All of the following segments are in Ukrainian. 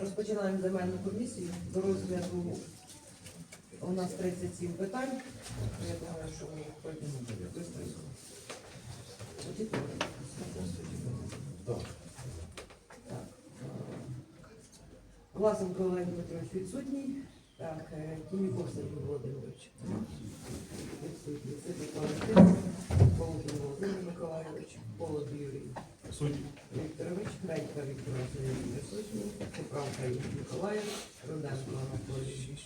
Розпочинаємо земельну комісію до розгляду. У нас 37 питань. Я думаю, що ми їх пройдемо швидко. Власенко Олег Дмитрович відсутній. Так, е, Тіміков Сергій Володимирович. Відсутній. Сидник Валентин. Володимир Миколайович. Полод Юрій Судді. Вікторович, Гречка Віктора Васильович присутній, Поправка Ігор Миколаївич, Руденко Анатолій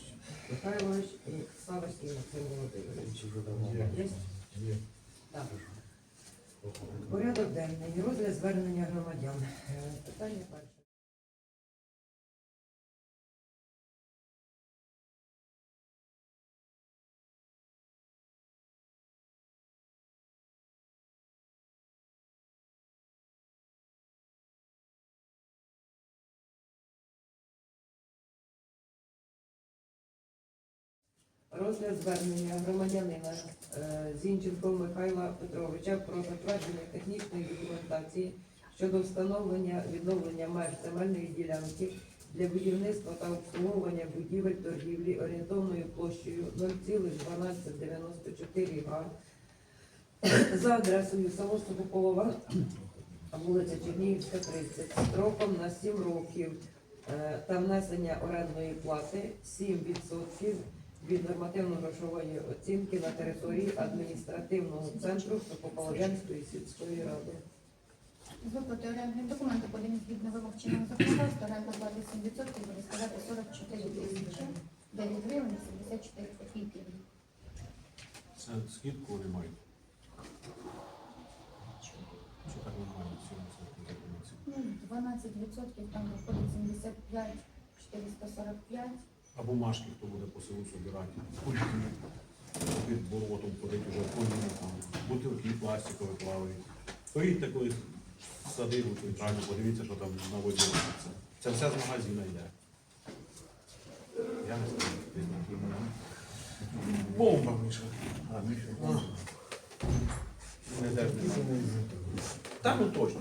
Михайлович і Савицький Максим Володимирович. Є? Є. Так. Порядок денний. Розгляд звернення громадян. Е, Питання перше. Розгляд звернення громадянина е, Зінченко Михайла Петровича про затвердження технічної документації щодо встановлення відновлення меж земельної ділянки для будівництва та обслуговування будівель торгівлі орієнтовною площею 0,1294 га за адресою село Сокополова, вулиця Чернігівська, 30, строком на 7 років е, та внесення орендної плати 7% від нормативно-грошової оцінки на території адміністративного центру Сокополов'янської сільської ради. З виплати орендних документів подані згідно вимог чинного законодавства, оренда 27% буде складати 44 тисячі 9 гривень 74 копійки. Це скидку вони мають. Що так нормально? 70 Ну, 12% там виходить 75 445. А бумажки хто буде по селу собирати? Культурні. Під болотом ходить уже коліна там. Бутилки пластикові плавають. Поїдьте колись в садибу, центральну, подивіться, що там на воді робиться. Це все з магазина йде. Я не знаю, ти знаєш. Бомба, Міша. А, Міша. Не де ж Та ну точно.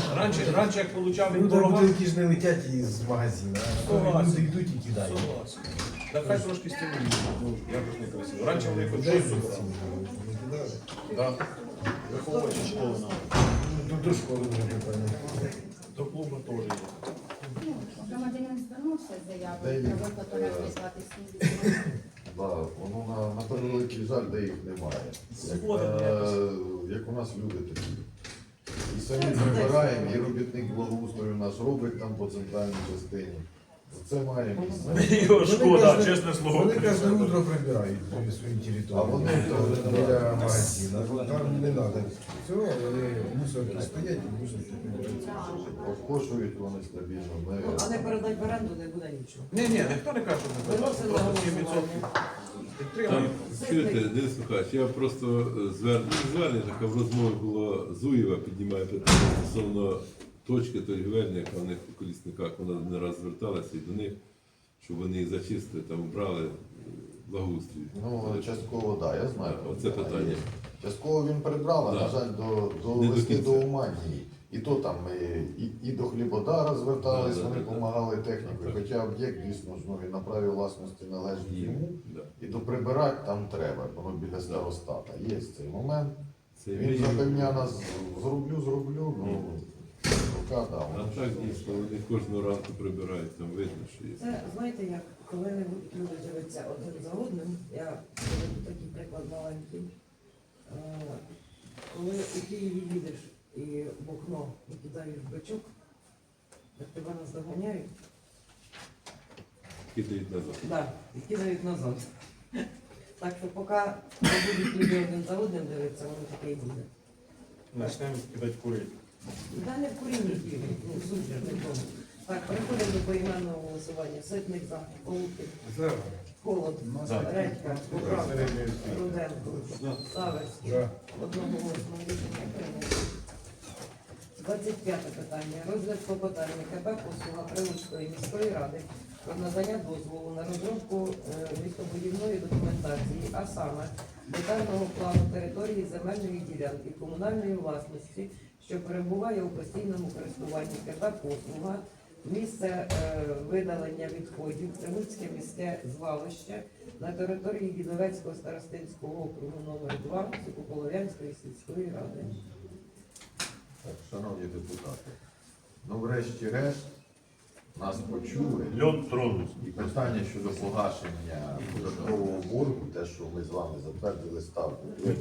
що. Раніше, раніше як получав він Ну, дорога. бутилки ж не летять із магазину, а Согласен. люди йдуть і кидають. Согласен. Так хай трошки стимулюють, ну якось не красиво. Раніше вони хоч щось цим, не кидали. Да. Виховувачі школи нам. Ну, До школи вже питання. До клубу теж є. Громадянин звернувся з заявою про виплату орендної плати 7%. Да, воно на, на превеликий жаль, де їх немає. Як, Згоден, е, якось. як у нас люди такі. І самі прибираємо, і робітник благоустрою нас робить там по центральній частині. Це має місце. Його шкода, чесне слово. Вони кожне утро прибирають свою- свою територію. А вони то- біля магазину. Там не треба. Все, вони мусорки стоять і мусорки прибирають. Обкошують вони стабільно. Ну, а не передати в оренду не буде нічого. Ні, ні, ніхто не каже, що не Виносимо на Просто 7% Там, підтримуємо. чуєте, Денис Михайлович, я просто е, звернення, звернення таке в розмові було Зуєва, піднімає питання стосовно точки торгівельні, яка в них у колісниках, вона не раз зверталася і до них, щоб вони їх зачистили, там брали благоустрій. Ну, частково, так, да, я знаю. Оце питання. Частково він прибрав, а, Да. на жаль, до, до Не до листи до Уманії. І то там і, і, і до хлібодара звертались, Да, да, вони да, да. допомагали технікою. Так. Хоча об'єкт дійсно ж ну, на праві власності належить Є, йому. да. І доприбирати там треба, воно біля старостата. Є цей момент. Це Він мрія. запевняє нас, зроблю, зроблю, ну, рука А дав. так дійсно вони кожного ранку прибирають, там видно, що є. Це знаєте як, коли люди дивляться один за одним, я приведу такий приклад маленький. Е, Коли у Києві їдеш і в окно викидаєш бичок, так тебе наздоганяють, Кидають назад. да, і кидають назад. Так що поки не будуть люди один за одним дивитися, воно таке і буде. Почнемо кидати курити. Да не в курінні ну. Так, переходимо до поіменного голосування. Ситник за, Холод, За. Редька, Поправка. Руденко, Савець, одного голосного рішення прийнято. 25 питання. Розгляд клопотання КП послуга Прилуцької міської ради про надання дозволу на розробку е, містобудівної документації, а саме детального плану території земельної ділянки комунальної власності, що перебуває у постійному користуванні КП послуга Місце е, видалення відходів Прилуцьке міське звалище на території Відовецького старостинського округу номер 2 Сокополов'янської сільської ради. Так, шановні депутати, ну врешті-решт нас почули. Льот тронувся. І питання щодо погашення податкового боргу, те, що ми з вами затвердили ставку 5%,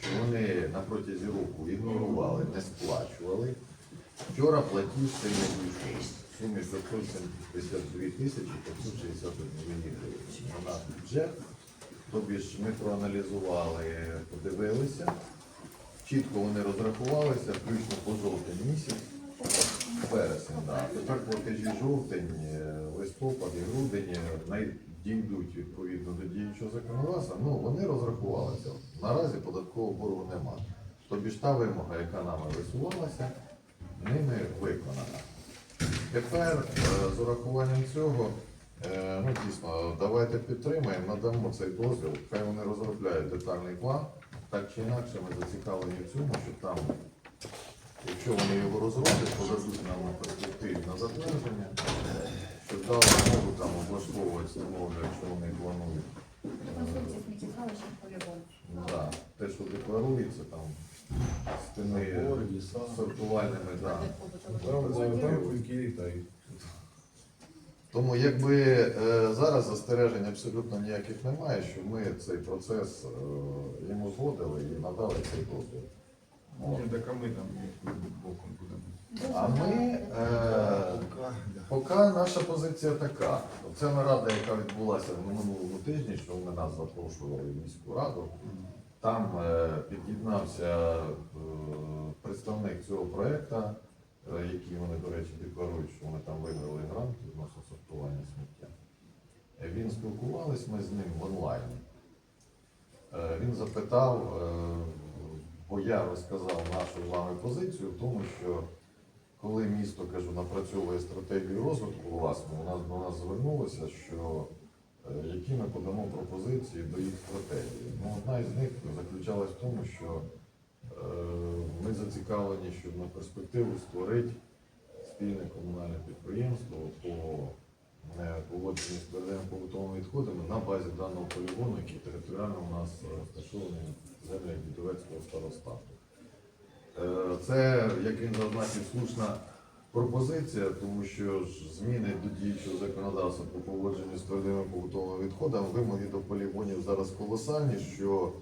що вони на протязі року ігнорували, не сплачували. Вчора платіж цей не дійшов. В сумі 572 тисячі 561 гривень. На наш бюджет. Тобі ж ми проаналізували, подивилися. Чітко вони розрахувалися, включно по жовтень місяць. Вересень, да. Тепер платежі жовтень, е, листопад і грудень е, дійдуть відповідно до діючого законодавства. Ну, вони розрахувалися. Наразі податкового боргу нема. Тобі ж та вимога, яка нами висувалася, ними виконана. Тепер е, з урахуванням цього, е, ну дійсно, давайте підтримаємо, надамо цей дозвіл, хай вони розробляють детальний план. Так чи інакше ми зацікавлені в цьому, що там Якщо вони його розроблять, подадуть нам на перспективі на затвердження, щоб дали змогу там облаштовувати встановлювати, якщо вони планують. Те, що декларується, там стіни сортувальними, да. Там. Тому якби е, зараз застережень абсолютно ніяких немає, що ми цей процес е, йому згодили і надали цей дозвіл. Ну, так а ми там боком будемо. А ми е, Поки наша позиція така. Це нарада, яка відбулася в минулому тижні, що ми нас запрошували в міську раду. Там е, під'єднався е, представник цього проєкту, е, який вони, до речі, декларують, що вони там виграли грант відносно сортування сміття. Він спілкувались ми з ним в онлайні. Е, Він запитав, бо я розказав нашу з вами позицію в тому, що коли місто кажу, напрацьовує стратегію розвитку власну, у нас до нас звернулося, що які ми подамо пропозиції до їх стратегії. Ну, одна із них заключалась в тому, що е, ми зацікавлені, щоб на перспективу створити спільне комунальне підприємство по е, поводженню з твердими побутовими відходами на базі даного полігону, який територіально у нас розташований в землях Дідовецького старостату. Е, Це, як він зазначив, слушна пропозиція, тому що ж зміни до діючого законодавства по поводженню з твердими побутовими відходами, вимоги до полігонів зараз колосальні, що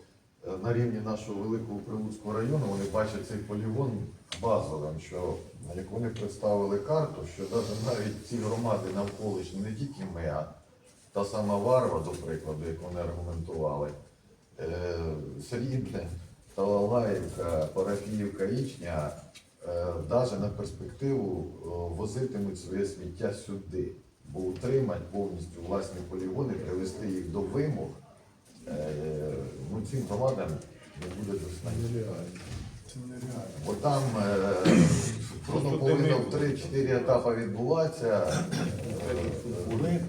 е, на рівні нашого великого Прилуцького району вони бачать цей полігон базовим, що як вони представили карту, що навіть, ці громади навколишні, не тільки ми, а та сама Варва, до прикладу, як вони аргументували, е, Срібне, Талалаївка, Парафіївка, Ічня, навіть на перспективу е, возитимуть своє сміття сюди, бо утримати повністю власні полігони, привести їх до вимог, е, ну, цим громадам не буде достатньо. Бо там е, воно повинно в 3-4 етапи відбуватися. Е,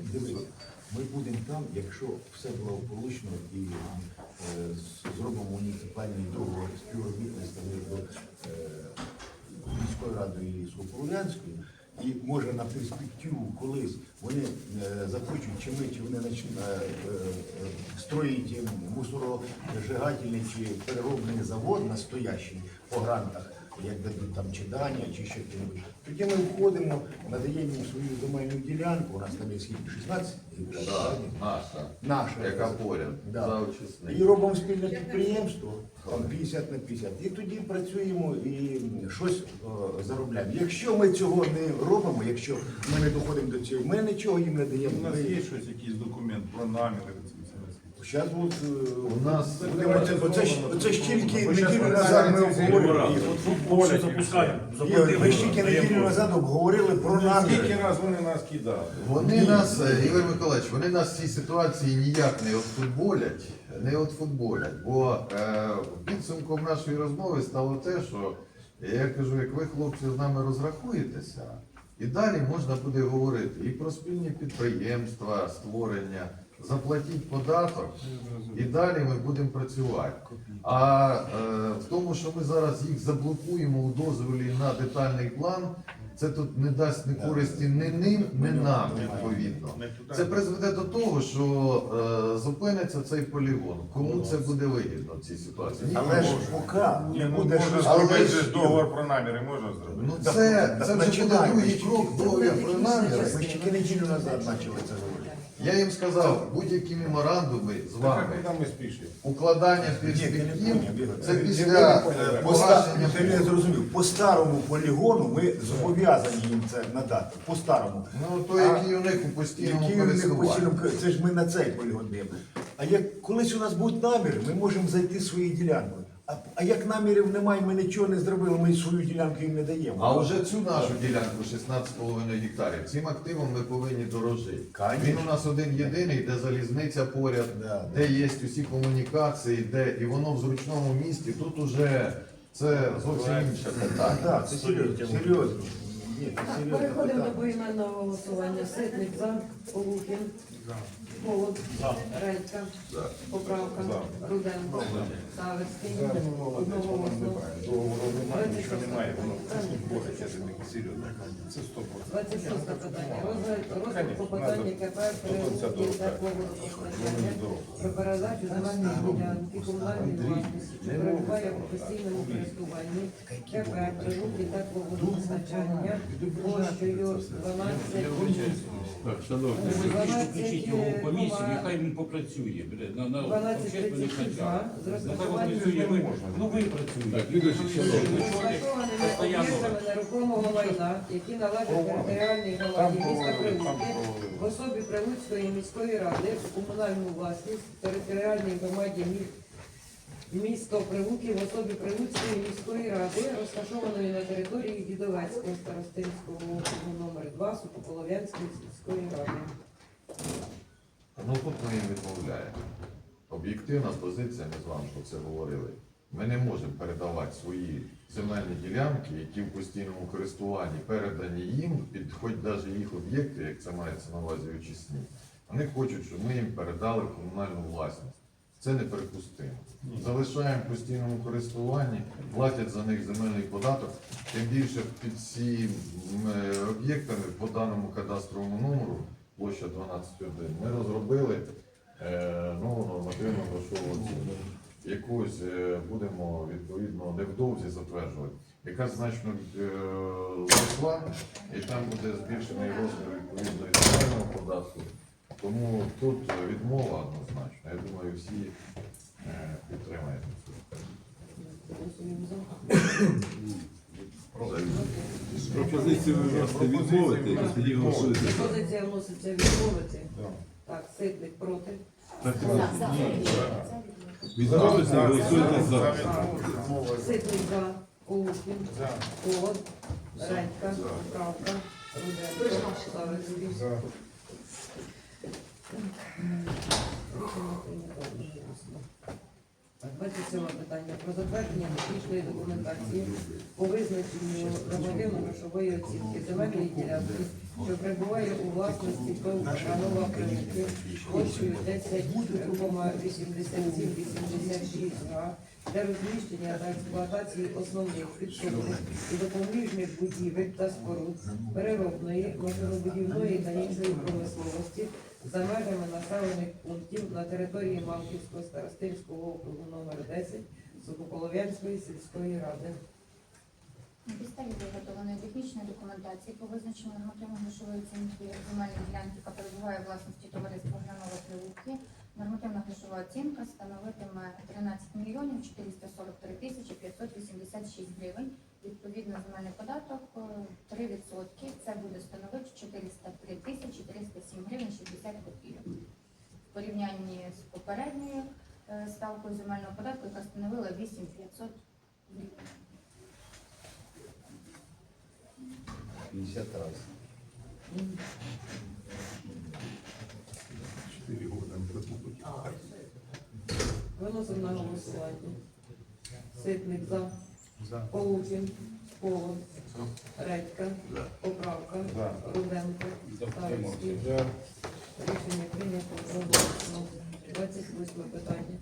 Ми, будемо там, якщо все благополучно і е, зробимо муніципальний договор співробітництва між е, міською радою і Лісополянською, і може на перспективу колись вони е, захочуть, чи ми, чи вони е, е, строїть мусорожигательний чи переробний завод настоящий по грантах, як дадуть там чи Данія, чи ще. Тоді ми входимо, надаємо їм свою земельну ділянку, у нас там є скільки 16 гектарів, Да, правильно? наша, наша. яка поряд, Да. І робимо спільне підприємство, там 50 на 50. І тоді працюємо і щось е, заробляємо. Якщо ми цього не робимо, якщо ми не доходимо до цього, ми нічого їм не даємо. У нас є щось, якийсь документ про наміри. Зараз от, е, У нас оце ж тільки неділю назад ми от Футболять запускаємо. Ми ж тільки неділю назад обговорили про Скільки раз вони нас кидали? Вони нас, е, Ігор Миколаївич, вони нас в цій ситуації ніяк не отфутболять, не отфутболять. Бо е, підсумком нашої розмови стало те, що я кажу, як ви, хлопці, з нами розрахуєтеся, і далі можна буде говорити і про спільні підприємства, створення, заплатіть податок, і далі ми будемо працювати. А е, в тому, що ми зараз їх заблокуємо у дозволі на детальний план, це тут не дасть ні користі ні ним, ні нам відповідно. Це призведе до того, що е, зупиниться цей полігон. Кому це буде вигідно в цій ситуації? Але ж поки не Ну, буде Але ж- же договор про наміри, можна зробити. Ну це, це вже буде другий крок договір про наміри. Ми ще неділю назад почали це говорити. Я їм сказав, будь-які меморандуми з вами, укладання перспектив, це після е. По погашення. Ти не зрозумів. По старому полігону ми зобов'язані їм це надати. По старому. Ну, то який у них у постійному Які вони користуванні. постійно, це ж ми на цей полігон даємо. А як колись у нас будуть наміри, ми можемо зайти своєю ділянкою. А, а як намірів немає, ми нічого не зробили, ми свою ділянку їм не даємо. А вже цю нашу ділянку 16,5 гектарів, цим активом ми повинні дорожити. Конечно. Він у нас один єдиний, де залізниця поряд, Да, де є усі комунікації, де і воно в зручному місті. Тут уже це зовсім інше питання. так, це серйозно. Серйозно. Ні, це Так, серйозно переходимо до питання. поіменного голосування. Ситник за, Полухін, Холод, Редька, Поправка, Руденко, Савицький, одноголосно. Договору немає, нічого немає, воно це зборить, я тобі серйозно. Це 100%. 26 питання. Розгляд розгляд КП при про передачу земельної ділянки комунальної власності, що перебуває у постійному користуванні КП Прилуки тепловодопостачання площею 12 Так, шановні, Включіть його в комісію, нехай він попрацює. бля, На, на 12 общественних началах. з Нехай попрацює, ви, ну ви працюєте. Так, Постоянно. нерухомого майна, які належать територіальній громаді міста Прилуки, в особі Прилуцької міської ради у комунальну власність територіальній громаді мі- місто Прилуки в особі Прилуцької міської ради, розташованої на території Дідовецького старостинського округу номер 2 Сухополов'янської сільської ради. Ну тут ми їм відмовляємо. Об'єктивна позиція, ми з вами про це говорили. Ми не можемо передавати свої земельні ділянки, які в постійному користуванні передані їм, під хоч навіть їх об'єкти, як це мається на увазі очисні. Вони хочуть, щоб ми їм передали в комунальну власність. Це неприпустимо. Залишаємо в постійному користуванні, платять за них земельний податок. Тим більше під цими е, об'єктами по даному кадастровому номеру, площа 12.1, ми розробили е, нову нормативну грошову. Якусь е, будемо відповідно невдовзі затверджувати, яка значно е, зросла, і там буде збільшений розмір відповідно і земельного податку. Тому тут відмова однозначно. Я думаю, всі підтримають. Пропозицію ви можете відмовити. Пропозиція вноситься відмовити. Так, Ситник проти. Так, За, за. І голосуєте за. Ситник за, Полухін, За. Холод, Редька, Правка, Руденко. Так, 27 питання про затвердження технічної документації по визначенню нормативно-грошової оцінки земельної ділянки, що перебуває у власності ПУ Панова Прилуки площею 10,87-86 га для розміщення та експлуатації основних підсобних і допоміжних будівель та споруд переробної, машинобудівної та іншої промисловості за межами населених пунктів на території Малківського старостинського округу номер 10 Сухополов'янської сільської ради. На підставі виготовленої технічної документації по визначенню нормативно-грошової оцінки земельної ділянки, яка перебуває власності товариства Гранова Прилуки, нормативна грошова оцінка становитиме 13 мільйонів 443 тисячі 586 гривень. Відповідно, земельний податок е, 3%. Це буде становити 403 тисячі 307 гривень 60 копійок. В порівнянні з попередньою е, ставкою земельного податку, яка становила 8500 гривень. 50 разів. Чотири роки там притупить. Виносимо на голосування. Ситник за, За. Полухін, Полон, Редька, Поправка, За. Руденко. За. Рішення прийнято одноголосно. 28 питання.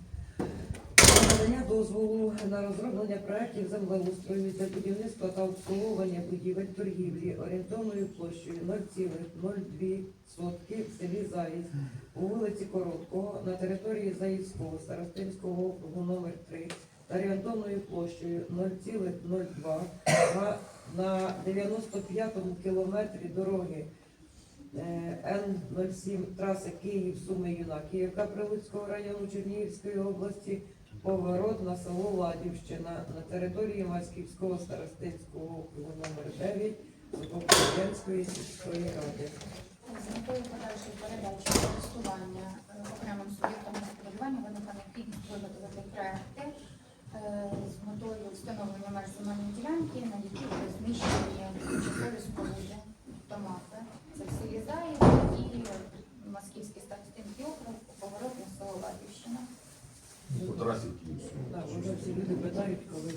Надання дозволу на розроблення проєктів землеустрою для будівництва та обслуговування будівель торгівлі орієнтовною площею 0,02 сотки в селі Заїзд у вулиці Короткого на території Заїзького Старостинського округу номер 3 та орієнтовною площею 0,02 на- на 95-му кілометрі дороги е, Н-07 траси Київ, Суми, Юнакіївка Прилуцького району Чернігівської області, поворот на село Ладівщина на території Маськівського старостинського округу номер 9 Української сільської ради. З метою подальшої передачі користування е, окремим суб'єктам господарювання виникла необхідність виготовити проекти е, з метою встановлення меж земельної ділянки, на яких розміщені тимчасові споруди томати. Це в селі Заїв і Москівський старостинський округ, поворот на село Ладівщина. По трасі Київ. Так, вже всі люди питають, коли.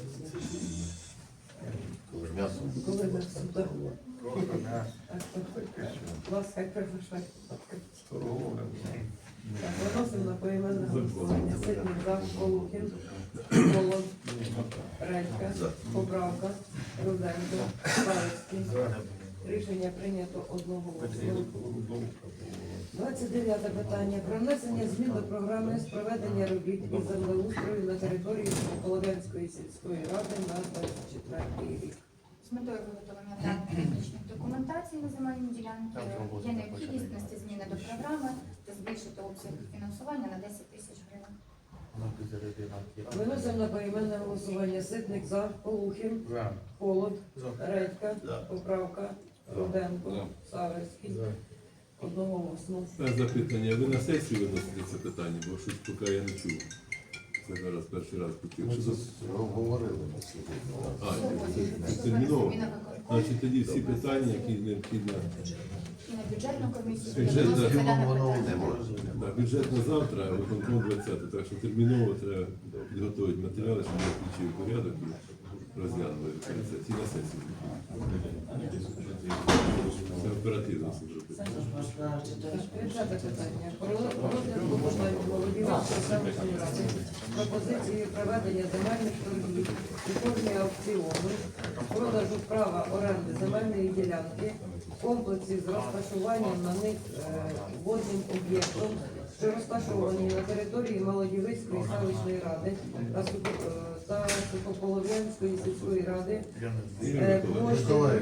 Коли м'ясо. Коли ми сюди. Будь ласка, хай перше Торговля. Виносимо на поіменне голосування. Ситник за, Полухін, Голод, Редька, Поправка, Руденко, Старицький. Рішення прийнято одного голосу. 29 питання. Про внесення змін до програми з проведення робіт із землеустрою на території Полов'янської сільської ради на 24 рік. З метою виготовлення даних технічних документацій на земельні ділянки є необхідність внести зміни до програми та збільшити обсяг фінансування на 10 тисяч гривень. Виносимо на поіменне голосування. Ситник за, Полухін, За. Холод, Редька, Поправка, Руденко, Савицький. Одноголосно. Е, Запитання. Ви на сесію виносите це питання, бо щось поки я не чув. Це зараз перший раз почув. Ми Що це за- говорили на сьогодні. А, це- це терміново. Значить, тоді всі питання, які необхідно. і на бюджетну комісію Бюджет, да. дане питання. бюджет на завтра, а виконком 20, так що терміново треба підготувати матеріали, щоб ми включили в порядок і розглянули це ці на сесію. Це оперативно ради пропозиції проведення земельних торгів у формі аукціону, продажу права оренди земельної ділянки, комплексів з розташуванням на них е, водним об'єктом, що розташовані на території Молодівицької селищної ради та Та Сухополов'янської сільської ради. Е, площею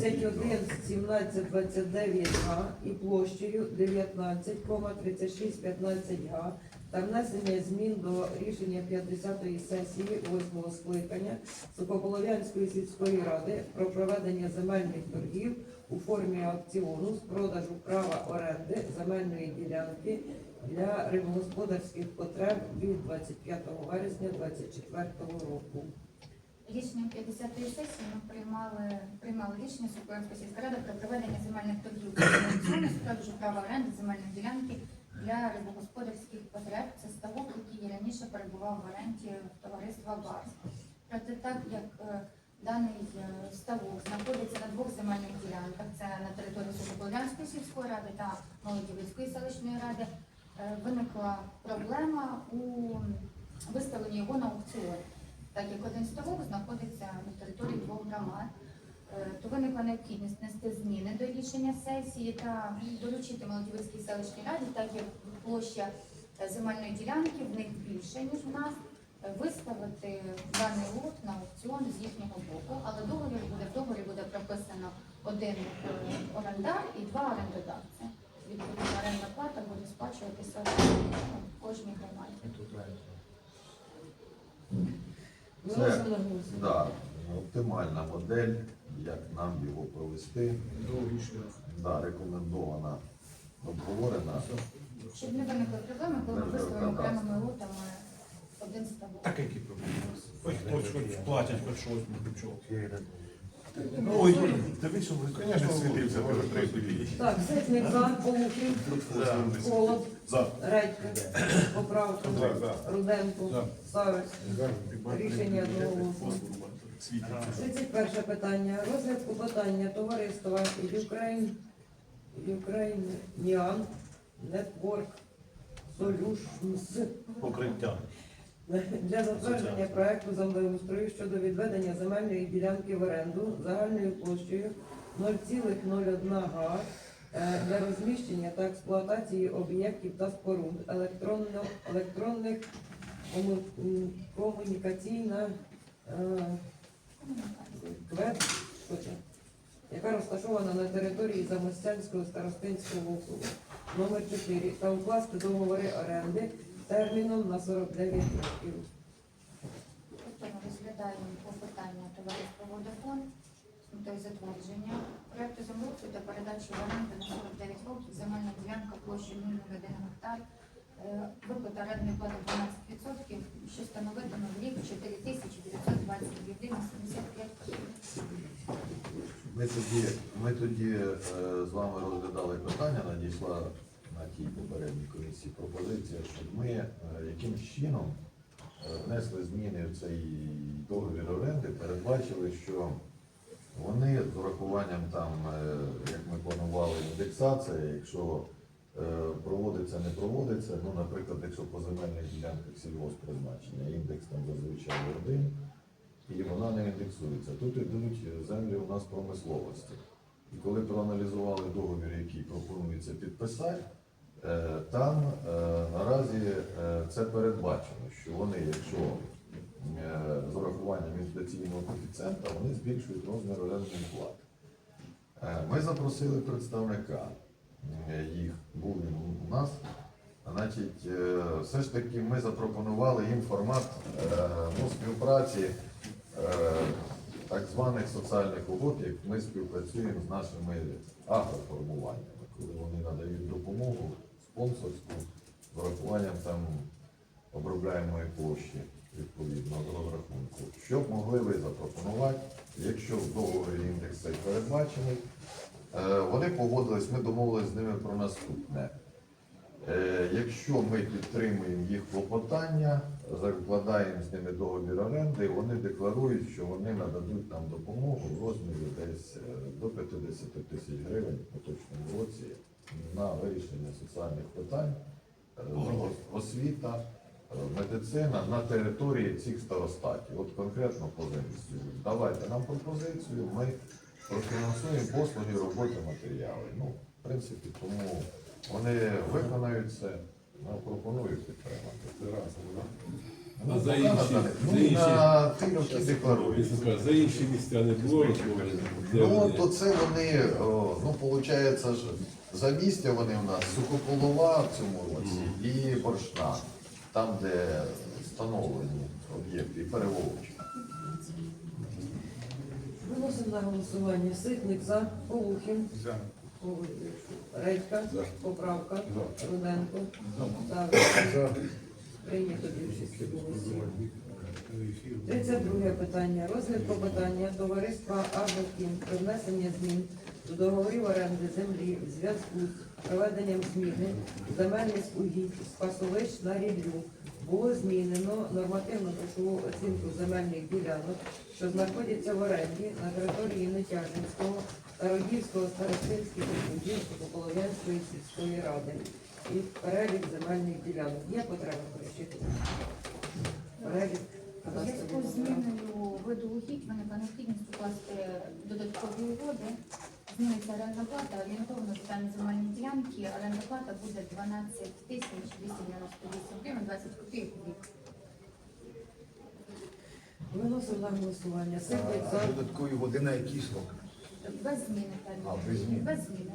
31 17 29 га і площею 19,3615 га та внесення змін до рішення 50-ї сесії 8 скликання Сухополов'янської сільської ради про проведення земельних торгів у формі аукціону з продажу права оренди земельної ділянки для рибогосподарських потреб від 25 вересня 2024 року. Рішенням 50-ї сесії ми приймали, приймали рішення Сукоянської сільської ради про проведення земельних торгів з продажу права оренди земельної ділянки для рибогосподарських потреб. Це ставок, який раніше перебував в оренді товариства БАРС. Проте так як е, даний е, ставок знаходиться на двох земельних ділянках, це на території Сухополянської сільської ради та Молодівської селищної ради, е, виникла проблема у виставленні його на аукціон. Так як один ставок знаходиться на території двох громад, е, то виникла необхідність внести зміни до рішення сесії та доручити Молодівській селищній раді, так як площа земельної ділянки в них більше, ніж в нас, виставити даний лот на аукціон з їхнього боку, але договір буде в договорі буде прописано один е, орендар і два орендодавці. Відповідно, орендна плата буде сплачуватися в кожній громаді. Голосування. Да, оптимальна модель, як нам його провести. Да, рекомендована, обговорена. Щоб не виникли проблеми, коли ми виставимо окремими лотами один ставок. Так які проблеми? Ось хтось хоч платять, хоч щось, ну чого. Ой, дивись, ви, Звісно, світився дуже третій. Так, Ситник за, Полухін, Холод, За. Редька, Поправка, За, за. Руденко. Савицький. Рішення одноголосно. 31 питання. Розгляд клопотання товариства Ukraine, Ukrainian Network Solutions Покриття. Для затвердження проекту землеустрою щодо відведення земельної ділянки в оренду загальною площею 0,01 га е, для розміщення та експлуатації об'єктів та споруд електронно, електронних комунікаційна е, квет, яка розташована на території Замостянського старостинського округу номер 4 та укласти договори оренди терміном на 49 років. Тобто ми розглядаємо попитання товариства Водафон з метою затвердження проекту землеустрою та передачі в оренду на 49 років земельна ділянка площею 001 гектар, е, виплата орендної плати 12%, що становитиме в рік 4920 гривень 75 копійок. Ми тоді, ми тоді е, з вами розглядали питання, надійшла на тій попередній комісії пропозиція, щоб ми е, якимсь чином е, внесли зміни в цей договір оренди, передбачили, що вони з урахуванням там, е, як ми планували, індексація, якщо проводиться, не проводиться, ну, наприклад, якщо по земельних ділянках сільгоспризначення, індекс там зазвичай один, і вона не індексується. Тут йдуть землі у нас промисловості. І коли проаналізували договір, який пропонується підписати, там е, наразі е, це передбачено, що вони, якщо е, з урахуванням інфляційного коефіцієнта, вони збільшують розмір орендної плати. Е, Ми запросили представника е, їх, був він у нас. Значить, е, все ж таки ми запропонували їм формат е, ну, співпраці е, так званих соціальних угод, як ми співпрацюємо з нашими агроформуваннями, коли вони надають допомогу спонсорську з урахуванням там обробляємої площі відповідно до розрахунку. Що б могли ви запропонувати, якщо в договорі індекс цей передбачений? Е, Вони погодились, ми домовились з ними про наступне. Е, Якщо ми підтримуємо їх клопотання, закладаємо з ними договір оренди, вони декларують, що вони нададуть нам допомогу в розмірі десь е, до 50 тисяч гривень в поточному році на вирішення соціальних питань, е, освіта, е, медицина на території цих старостатів. От конкретно по землі. Давайте нам пропозицію, ми профінансуємо послуги, роботи, матеріали. Ну, в принципі, тому вони виконають це, ну, пропоную підтримати. Ну, А за інші- на- за ну, інші- на ті роки декларують. За інші місця не було Ну, то це вони, о, ну, виходить, за місця вони в нас сухополова в цьому році і боршна, там, де встановлені об'єкти, і переволочі. Виносимо на голосування. Ситник за, Полухін, За. Редька, За. Поправка, Руденко, за. Прийнято більшість голосів. 32 питання. Розгляд клопотання товариства «Агрокім» про внесення змін до договорів оренди землі в зв'язку з проведенням зміни земельних угідь пасовищ на ріллю. Було змінено нормативну грошову оцінку земельних ділянок, що знаходяться в оренді на території Нетяжинського та Родівського старостинських округів Полов'янської сільської ради і перелік земельних ділянок. Є потреба перечитати? Перелік зв'язку з зміною виду угідь виникла необхідність укласти додаткові угоди. Зміниться орендна плата, орієнтовно за дані земельні ділянки, орендна плата буде 12 тисяч 298 гривень 20 копійок в рік. Виносимо на голосування. Ситник за. Додаткові години, які сроки? Без зміни. А, без зміни. Без зміни.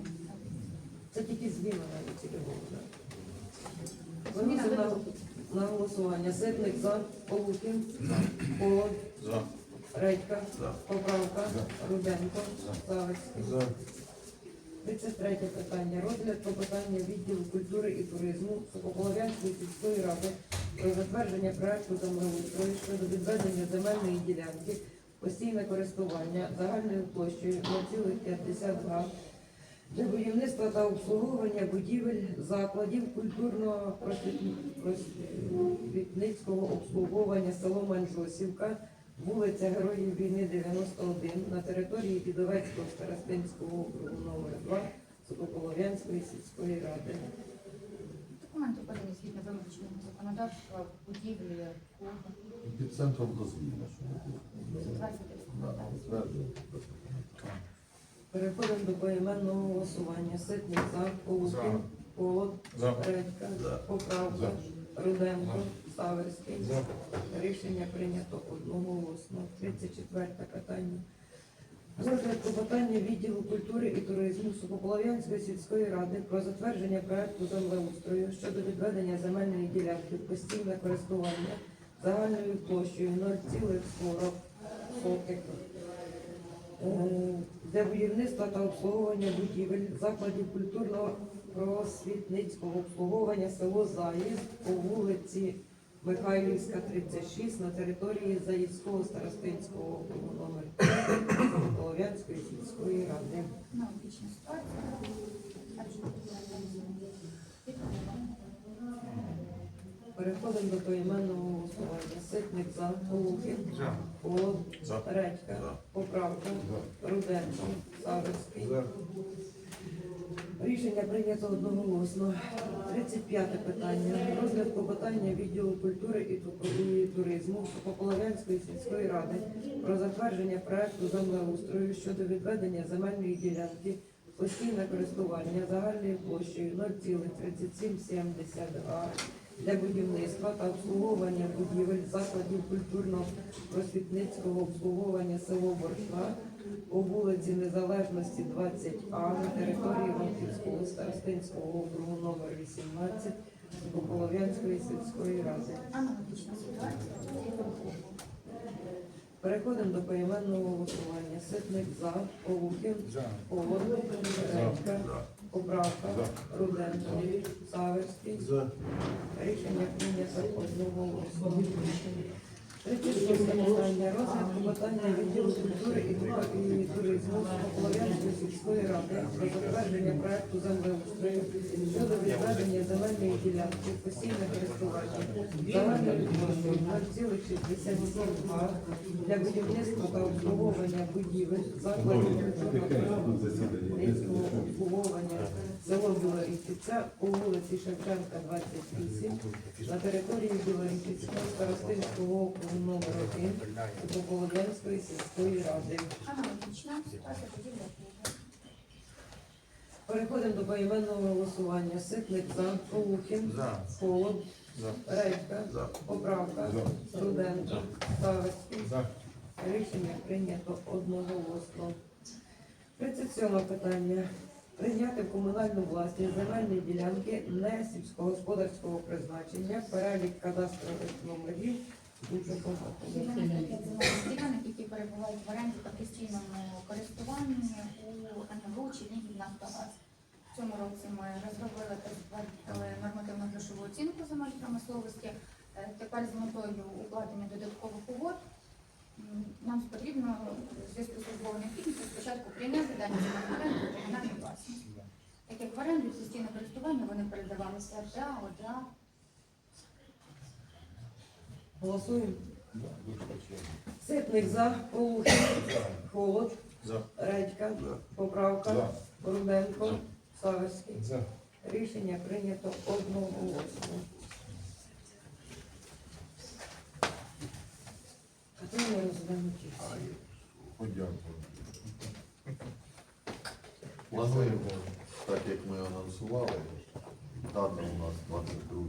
Це тільки зміна навіть цільового. да? Зміна Виносимо на, на голосування. Ситник за. Полухін. Полон. За. Редька. Поправка. Руденко. Савицький. 33 питання. Розгляд по питання відділу культури і туризму Сухополов'янської сільської ради про затвердження проекту землеустрою щодо відведення земельної ділянки постійне користування загальною площею 0,50 га для будівництва та обслуговування будівель закладів культурного просвітницького обслуговування село Манжосівка, вулиця Героїв війни 91 на території Підовецького старостинського округу номер 2 Сокополов'янської сільської ради. Документи подані згідно вимушеного законодавства. будівлі, кого. Під центром дозвілля. Переходимо до поіменного голосування. Ситник за, Полухін, Холод, Редька, Поправка, Руденко, Саверський. Рішення прийнято одноголосно. 34 питання. Розгляд клопотання відділу культури і туризму Сухополов'янської сільської ради про затвердження проекту землеустрою щодо відведення земельної ділянки в постійне користування загальною площею 0,40 е, для будівництва та обслуговування будівель закладів культурного просвітницького обслуговування село Заїзд по вулиці Михайлівська, 36 на території Заїзького старостинського округу номер 3 Полов'янської сільської ради. Аналогічна ситуація. Переходимо до поіменного голосування. Ситник за, Полухін, Холод, Редька, Поправка, Руденко, Саверський. Рішення прийнято одноголосно. 35 питання. Розгляд клопотання відділу культури і туризму Пополов'янської сільської ради про затвердження проекту землеустрою щодо відведення земельної ділянки постійне користування загальною площею 0,3770 га для будівництва та обслуговування будівель закладів культурно-просвітницького обслуговування село Боршва по вулиці Незалежності 20А на території Іванківського старостинського округу номер 18 Пополов'янської сільської ради. Аналогічна ситуація. Переходимо до поіменного голосування. Ситник за, Полухін, Холод, Редька, Поправка, Руденко, Саверський. Рішення прийнято одного одноголосно. 36 питання. Відділу культури і ту- і туризму Полов'янської сільської ради про затвердження проекту землеустрою щодо відведення земельної ділянки в користування загальною площею 0,67 га для будівництва та обслуговування будівель закладів тут культурно обслуговування село по вулиці Шевченка, 28 на території Білорічицького старостинського округу номер 1 Володянської сільської ради. Переходимо до поіменного голосування. Ситник за, Полухін, Холод, Редька, Поправка, Руденко, Савицький. Рішення прийнято одноголосно. 37 питання. Прийняти в комунальну власність земельні ділянки не сільськогосподарського призначення, перелік кадастрових номерів. Дуже багато. Ділянок, які перебувають в оренді та постійному користуванні у НГУ Чернігів Нафтогаз. В цьому році ми розробили та затвердили нормативну грошову оцінку земель промисловості. Е, Тепер з метою укладення додаткових угод нам потрібно в зв'язку з службовою необхідністю спочатку прийняти дані в комунальну власність. Так як в оренду постійне користування вони передавалися РДА, ОДА, Голосуємо. Ситник за, Полухін, Холод, Редька, Поправка, Руденко, Савицький. Рішення прийнято одноголосно. Плануємо, так як ми анонсували, дата у нас 22